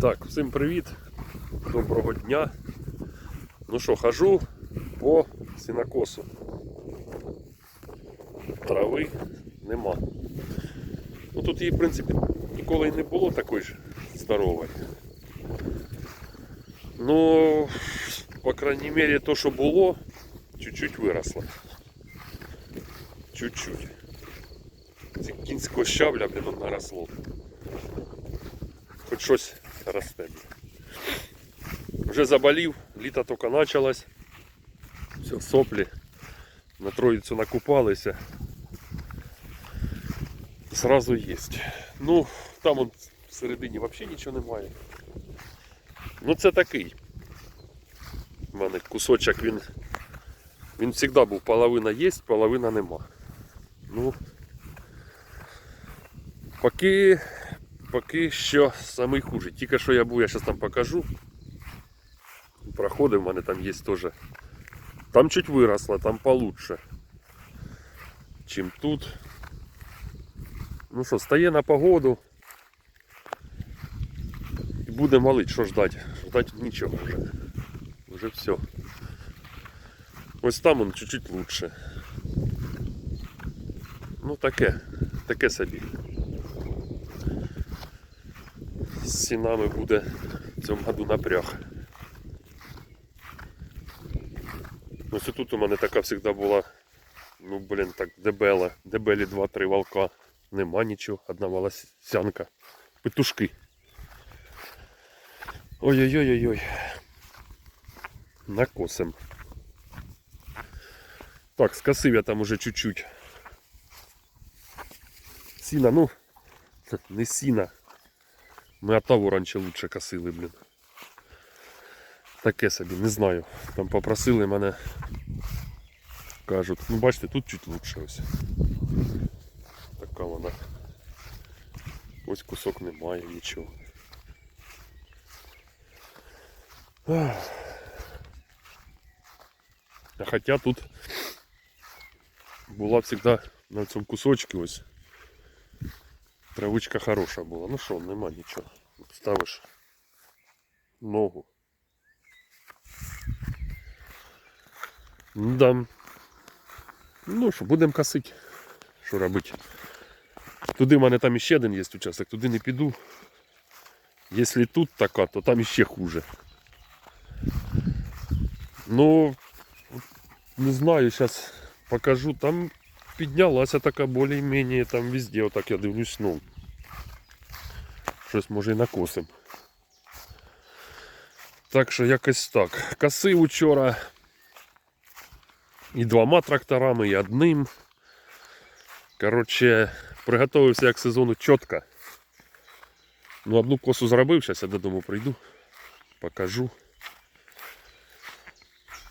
Так, всім привіт, доброго дня. Ну що, хожу по сінокосу. Трави нема. Ну тут її, в принципі, ніколи і не було такої ж здорової. Ну, по крайней мере, то, що було, чуть-чуть виросло. Чуть-чуть. Кінського щавля, блін, наросло. Хоч щось росте. Вже заболів, літо тільки почалось. Все, соплі. На троїцю накупалися. Сразу есть. Ну, там он всередині взагалі нічого немає. Ну це такий. У мене кусочок він. Він завжди був половина є, половина нема. Ну поки поки що самий хуже. Тільки що я був, я зараз там покажу. Проходи в мене там є теж. Там чуть виросло, там получше. Чим тут. Ну що, стає на погоду. І буде малить, що ждать? Ждать нічого вже. Вже все. Ось там он чуть-чуть лучше. Ну таке, таке собі. З сінами буде в цьому году напряг. Ось тут у мене така завжди була, ну блін, так дебела, дебелі 2-3 волка. Нема нічого, одна волосянка. Петушки. Ой-ой-ой-ой-ой. Накосим. Так, скосив я там уже чуть-чуть. Сіна, ну, не сіна. Ми отаву раніше лучше косили, блін. Таке собі, не знаю. Там попросили мене. Кажуть, ну бачите, тут чуть лучше ось. Така вона. Ось кусок немає, нічого. А хоча тут була завжди на цьому кусочку ось травичка хороша була. Ну що, нема нічого. Ставиш ногу. Да. Ну що, будемо косити. Що робити? Туди в мене там іще один є участок, туди не піду. Якщо тут така, то там іще хуже. Ну, не знаю, зараз покажу. Там піднялася така більш-менш, там везде, отак я дивлюсь, ну. Щось може і накосим. Так що якось так. Косив учора і двома тракторами, і одним. Коротше, приготувався як сезону чітко. Ну, одну косу зробив, зараз я додому прийду, покажу.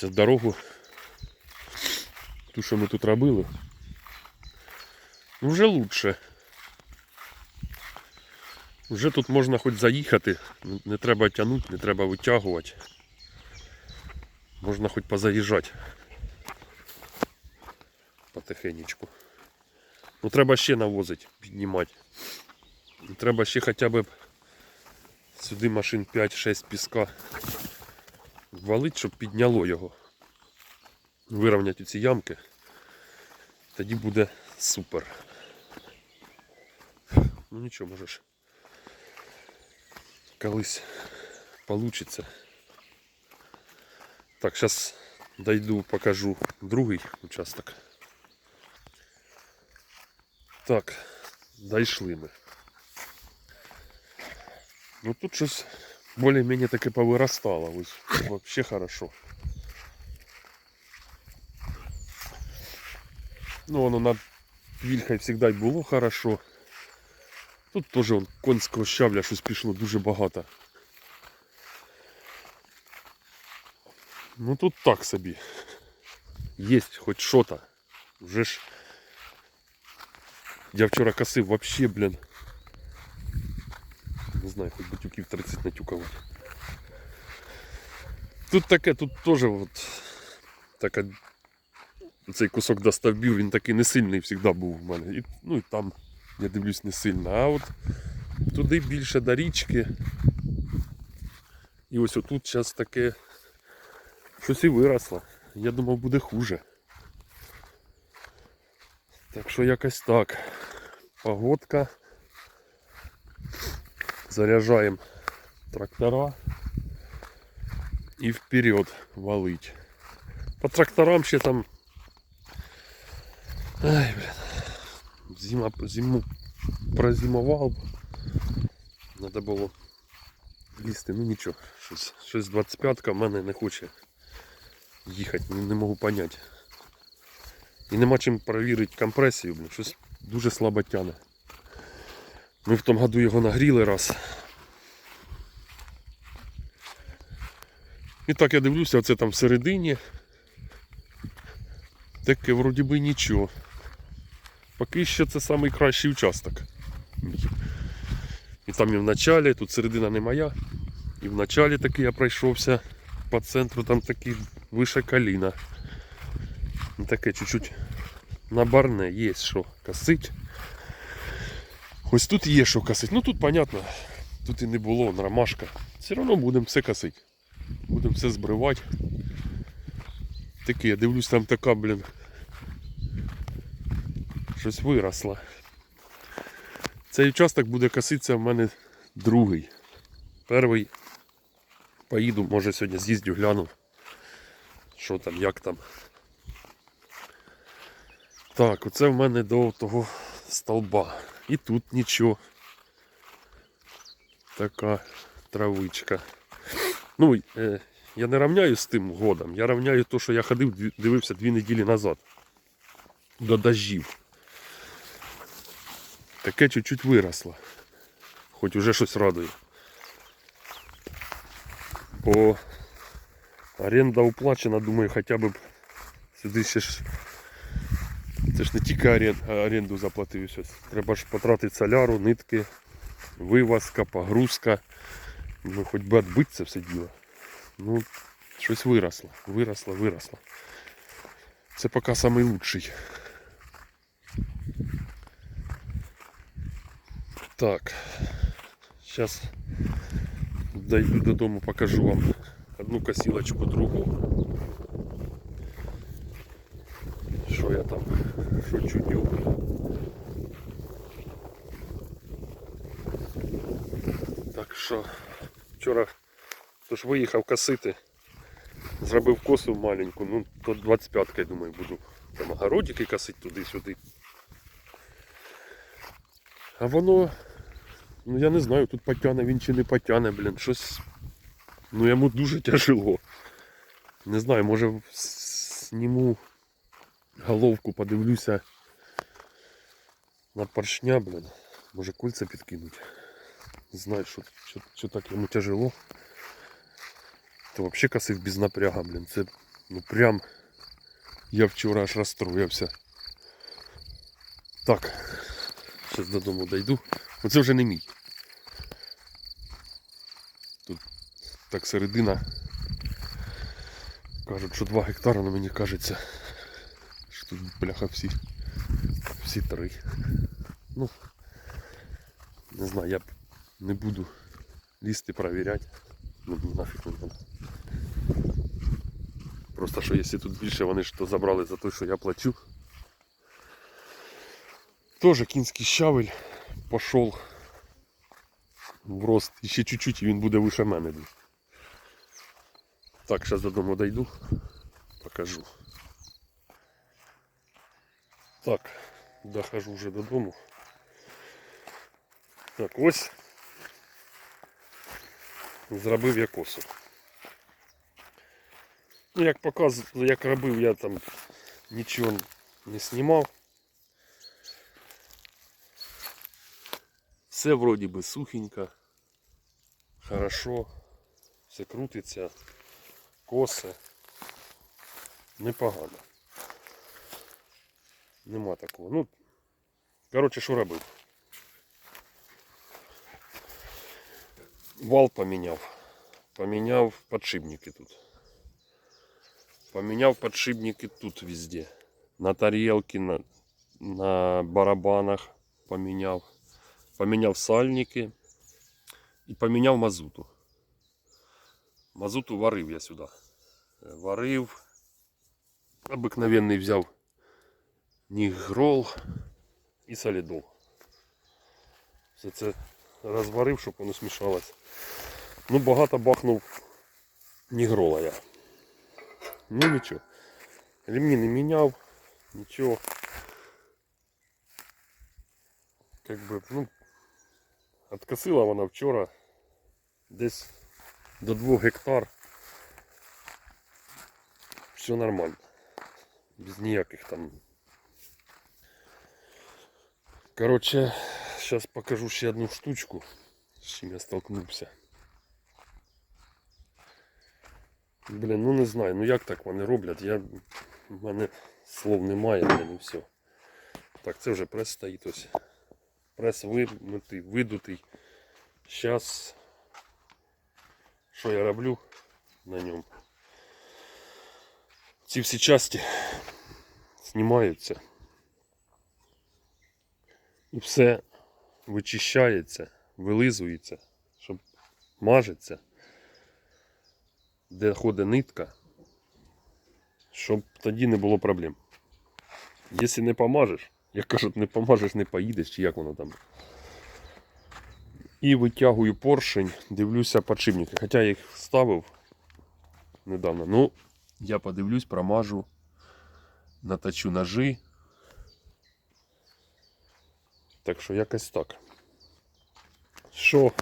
Зараз дорогу, ту, що ми тут робили. Вже лучше. Вже тут можна хоч заїхати, не треба тягнути, не треба витягувати. Можна хоч позаїжджати. Потихенечку. Ну треба ще навозити, піднімати. Треба ще хоча б сюди машин 5-6 піска валить, щоб підняло його. Вирівняти ці ямки. Тоді буде супер. Ну нічого, можеш. Колись получится. Так, зараз дойду, покажу другий участок. Так, дійшли ми. Ну тут щось більш-менш таке повиростало. Ось вообще хорошо. Ну воно над вільхою завжди було хорошо. Тут теж он, конського щавля щось пішло дуже багато. Ну тут так собі. Єсть хоч що-то. Вже ж я вчора косив вообще, блін. Не знаю, хоч бутюків 30 натюкав. Тут таке, тут теж от така цей кусок до стовбів, він такий не сильний завжди був в мене. І, ну і там, я дивлюсь, не сильно. А от туди більше до річки. І ось отут зараз таке щось і виросло. Я думав буде хуже. Так що якось так. Погодка. Заряджаємо трактора і вперед валить. По тракторам ще там. Ай, блін. Зима, зиму прозимував. Надо було лізти, ну нічого. Щось, щось 25-ка в мене не хоче їхати, не, не можу поняти. І нема чим перевірити компресію, блін, щось дуже слабо тяне. Ми в тому году його нагріли раз. І так я дивлюся, оце там всередині. Таке вроді би нічого. Поки що це найкращий участок. І там і в началі, тут середина не моя. І в началі таки я пройшовся по центру, там такі вище коліна. Ну, Таке чуть-чуть набарне, є що косить. Ось тут є що косить. Ну тут понятно, тут і не було, ромашка. Все одно будемо все косити. Будемо все збривати. Таке, я дивлюсь, там така, блін. Щось виросло. Цей участок буде коситися в мене другий. Перший поїду, може сьогодні з'їздю, гляну. Що там, як там. Так, оце в мене до того столба. І тут нічого. Така травичка. Ну, е, я не рівняю з тим годом. Я рівняю те, що я ходив, дивився дві неділі назад. До дождів. Таке чуть-чуть виросло. Хоч уже щось радує. Бо оренда уплачена, думаю, хоча б сюди ще ж. Це ж не тільки орен- а оренду заплатив щось. Треба ж потратити соляру, нитки, вивозка, погрузка. Ну хоч би відбити це все діло. Ну, щось виросло. Виросло, виросло. Це поки самий Так. Зараз дойду додому, покажу вам одну косілочку, другу. Що я там, що чудю. Так що вчора тож виїхав косити, зробив косу маленьку, ну то 25-ка, думаю, буду там огородики косити туди-сюди. А воно, ну я не знаю, тут потяне він чи не потяне, блін, щось. Ну йому дуже тяжело. Не знаю, може сніму головку, подивлюся на поршня, блін. Може кольця підкинуть. Не знаю, що, що, що так йому тяжело. То взагалі косив без напряга, блін. Це ну прям я вчора аж розстроївся. Так, зараз додому дойду. Оце вже не мій. Тут так середина. Кажуть, що 2 гектари, але мені кажеться, що тут бляха всі, всі три. Ну, не знаю, я не буду лізти перевіряти. Ну, нафіг не надо. Просто що якщо тут більше вони ж то забрали за те, що я плачу. Тоже кінський щавель пішов в рост. І ще чуть-чуть і він буде вище мене. Так, зараз додому дойду, покажу. Так, дохожу вже додому. Так, ось зробив я косу. Ну, як показ, як робив, я там нічого не знімав. Все вроді би сухенько, хорошо, все крутиться, коси. Непогано. Нема такого. Ну, коротше, що робив? Вал поміняв. Поміняв подшипники тут. Поміняв подшипники тут везде. На тарелке, на, на барабанах поміняв. Поміняв сальники. і поміняв мазуту. Мазуту варив я сюди. Е, Варив. Обикновенний взяв нігрол і солідол. Все це розварив, щоб воно смішалось. Ну, багато бахнув нігрола я. Ну нічого. Ремні не міняв, нічого. Как би, ну, откосила вона вчора десь до 2 гектар. Все нормально. Без ніяких там. Короче, сейчас покажу ще одну штучку, з чим я столкнувся. Блін, ну не знаю, ну як так вони роблять, я... в мене слов немає, блін, і все. Так, це вже прес стоїть ось. Прес вимитий, видутий. Зараз що я роблю на ньому? Ці всі часті знімаються. І все вичищається, вилизується, щоб мажеться, де ходить нитка, щоб тоді не було проблем. Якщо не помажеш, як кажуть, не помажеш, не поїдеш, чи як воно там. І витягую поршень, дивлюся подшипники. Хоча я їх ставив недавно. Ну, я подивлюсь, промажу, наточу ножи. Так що якось так. Що?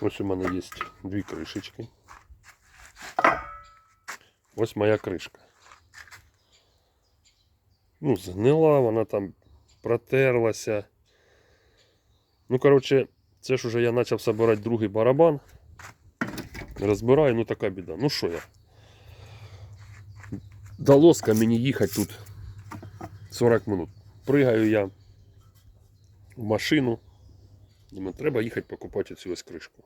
Ось у мене є дві кришечки. Ось моя кришка. Ну, згнила, вона там протерлася. Ну, коротше, це ж уже я почав збирати другий барабан. Розбираю, ну така біда. Ну що я? До лоска мені їхати тут 40 минут. Пригаю я в машину. Думаю, треба їхати покупати цю ось кришку.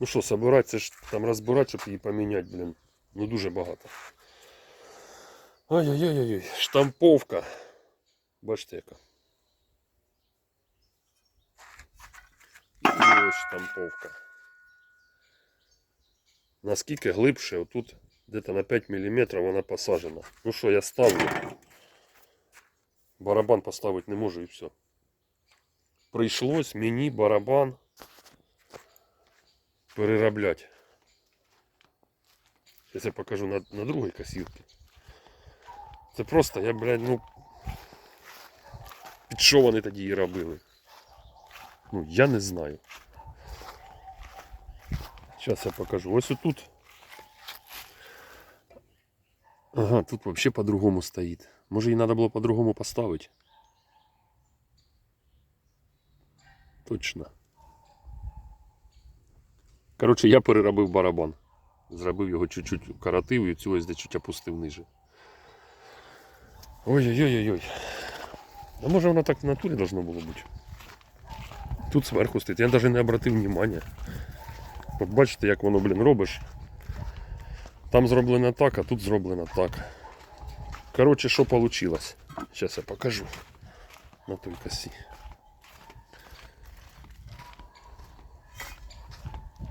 Ну що, собирати, це ж там розбирати, щоб її поміняти, блін. Ну дуже багато. Ой-ой-ой, штамповка. Бачите яка. І ось штамповка. Наскільки глибше, отут десь на 5 мм вона посажена. Ну що, я ставлю. Барабан поставити не можу і все. Прийшлось мені барабан переробляти. Зараз я покажу на, на другій косілці. Це просто, я, блядь, ну. Під що вони тоді її робили? Ну, я не знаю. Зараз я покажу. Ось отут. Ага, тут вообще по-другому стоїть. Може її треба було по-другому поставити. Точно. Коротше, я переробив барабан. Зробив його чуть-чуть коротив і цю ось чуть опустив ниже. Ой-ой-ой-ой. А може воно так в натурі должно було бути? Тут зверху стоїть. Я навіть не обратив внимання. От бачите, як воно, блін, робиш. Там зроблено так, а тут зроблено так. Коротше, що вийшло? Зараз я покажу на той косі.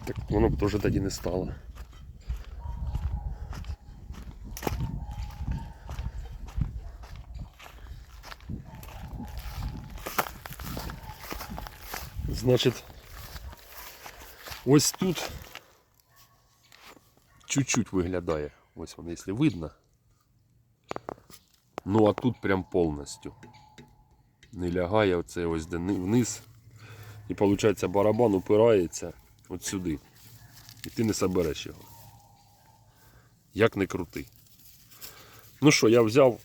Так воно б теж тоді не стало. Значить, ось тут чуть-чуть виглядає. Ось воно, якщо видно. Ну а тут прям повністю. Не лягає оце ось вниз. І виходить барабан упирається от сюди. І ти не собереш його. Як не крути. Ну що, я взяв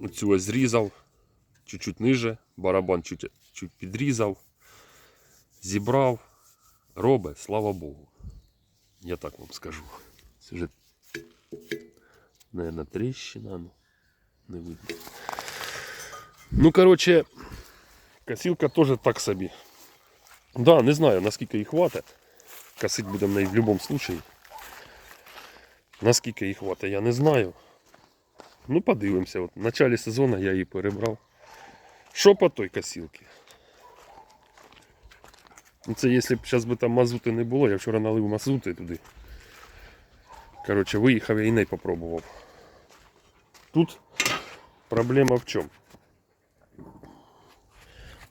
оцю ось зрізав, чуть-чуть ниже, барабан чуть, чуть підрізав, зібрав, робить, слава Богу. Я так вам скажу. Це вже, наверное, тріщина, ну, не видно. Ну, короче, косилка теж так собі. Да, не знаю, наскільки їй хватить. Косить будемо в будь-якому случаї. Наскільки їй хватить, я не знаю. Ну, подивимося. От, в началі сезону я її перебрав. Що по той косилці? Ну це якщо б зараз би там мазути не було, я вчора налив мазути туди. Коротше, виїхав я і не попробував. Тут проблема в чому?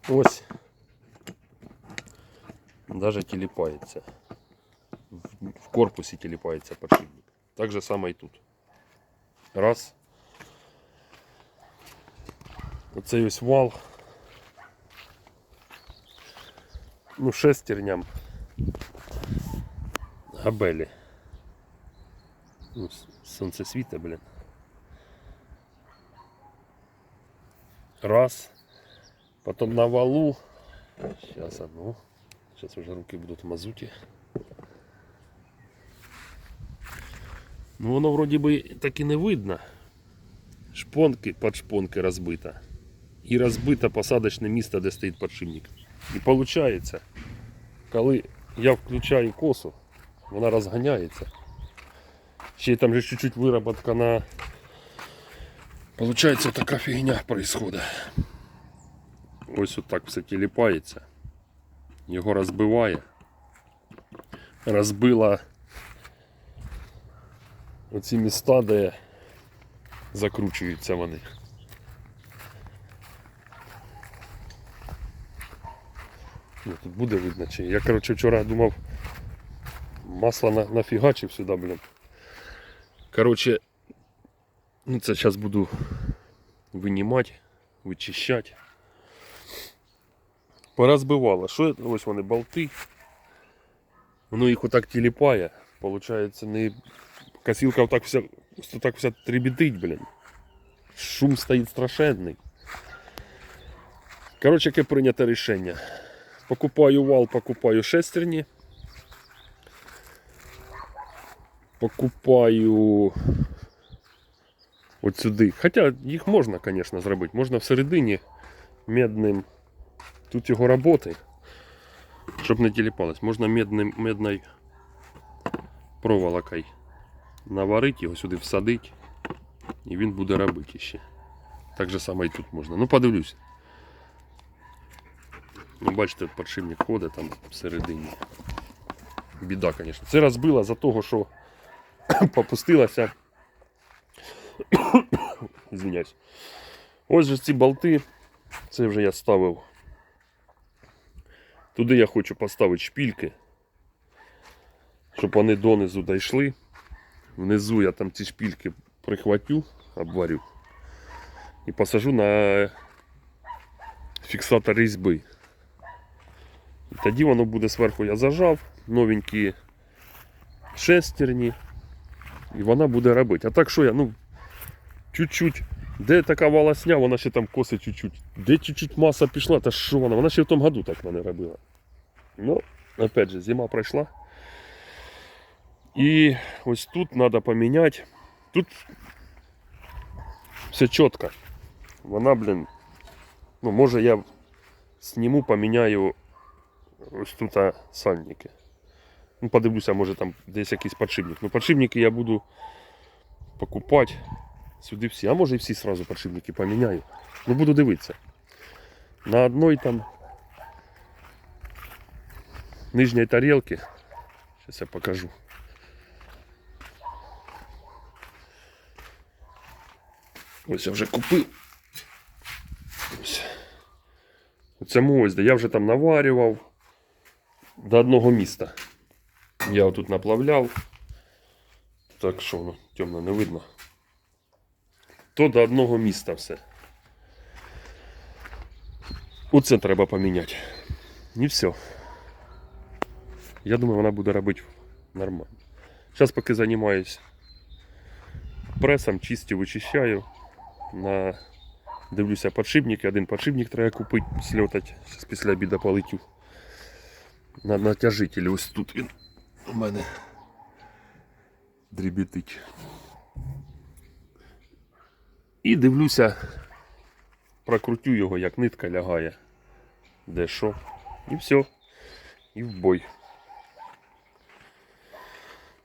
Ось. Даже телепається. В- корпусі телепається подшипник. Так же само і тут. Раз. Оцей ось вал. Ну, шестерням. Габелі. Ну, с- сонце світа, блін. Раз. Потом на валу. Сейчас одну. Сейчас уже руки будут в мазуте. Ну воно вроді би так і не видно. Шпонки під шпонки розбита. І розбите посадочне місце, де стоїть подшипник. І виходить, коли я включаю косу, вона розганяється. Ще там же чуть-чуть вироботка на. Получається така фігня происходит. Ось отак все тіліпається. Його розбиває. Розбила оці міста, де закручуються вони. Ну, тут буде видно чи. Я коротше вчора думав масло на, нафігачив сюди, блін. Коротше, ну це зараз буду винімати, вичищати. Порозбивало. Що ось вони болти. Воно їх отак тіліпає. Получається, не косилка отак вся, так вся требетить, блін. Шум стоїть страшенний. Коротше, яке прийнято рішення. Покупаю вал, покупаю шестерні. Покупаю от сюди. Хоча їх можна, звісно, зробити. Можна всередині медним. Тут його роботи. Щоб не тіліпалось. Можна медним, медною проволокою наварити його сюди всадити. І він буде робити ще. Так же само і тут можна. Ну подивлюсь. Ну, бачите, подшипник ходить там всередині. Біда, звісно. Це розбило за того, що попустилася. Извиняюсь. Ось же ці болти. Це вже я ставив. Туди я хочу поставити шпільки, щоб вони донизу дійшли. Внизу я там ці шпільки прихватю, обварю і посажу на фіксатор різьби. Тоді воно буде зверху я зажав, новенькі шестерні, і вона буде робити. А так що я, ну, чуть-чуть, де така волосня, вона ще там косить чуть-чуть. Де чуть-чуть маса пішла, та що вона? Вона ще в тому году так мене робила. Ну, опять же, зима пройшла. І ось тут треба поміняти. Тут все чітко. Вона, блін, ну, може я сніму, поміняю ось тут сальники. Ну, подивлюся, може там десь якийсь подшипник. Ну, подшипники я буду покупати сюди всі. А може і всі сразу подшипники поміняю. Ну, буду дивитися. На одной там нижней тарелке. Сейчас я покажу. Ось я вже купив. Ось. У ось, де я вже там наварював до одного міста. Я отут наплавляв. Так що воно темно не видно. То до одного міста все. Оце треба поміняти. І все. Я думаю, вона буде робити нормально. Зараз поки займаюсь пресом, чистю, вичищаю. На... Дивлюся подшипники. Один подшипник треба купити, сльотати. Зараз після обіду полетю. На натяжителі. Ось тут він у мене дрібітить. І дивлюся, прокрутю його, як нитка лягає. Де що. І все. І в бой.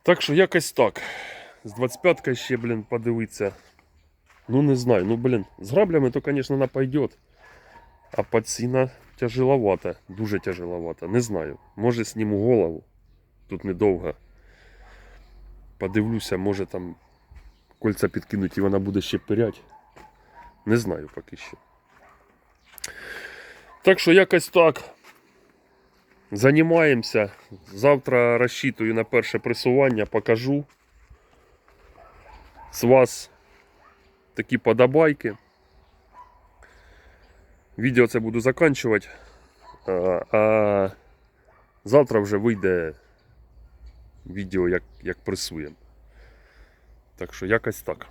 Так що якось так. З 25-ка ще, блін, подивитися. Ну не знаю, ну блін, з граблями то, звісно, вона пойдет. А під ціна тяжеловато, дуже тяжеловато. Не знаю. Може сніму голову. Тут недовго. Подивлюся, може там кольця підкинуть і вона буде ще пирять. Не знаю поки що. Так що якось так. Займаємося. Завтра розчитую на перше пресування, покажу. З вас такі подобайки. Відео це буду заканчувати. А, а завтра вже вийде відео, як, як пресуємо. Так що якось так.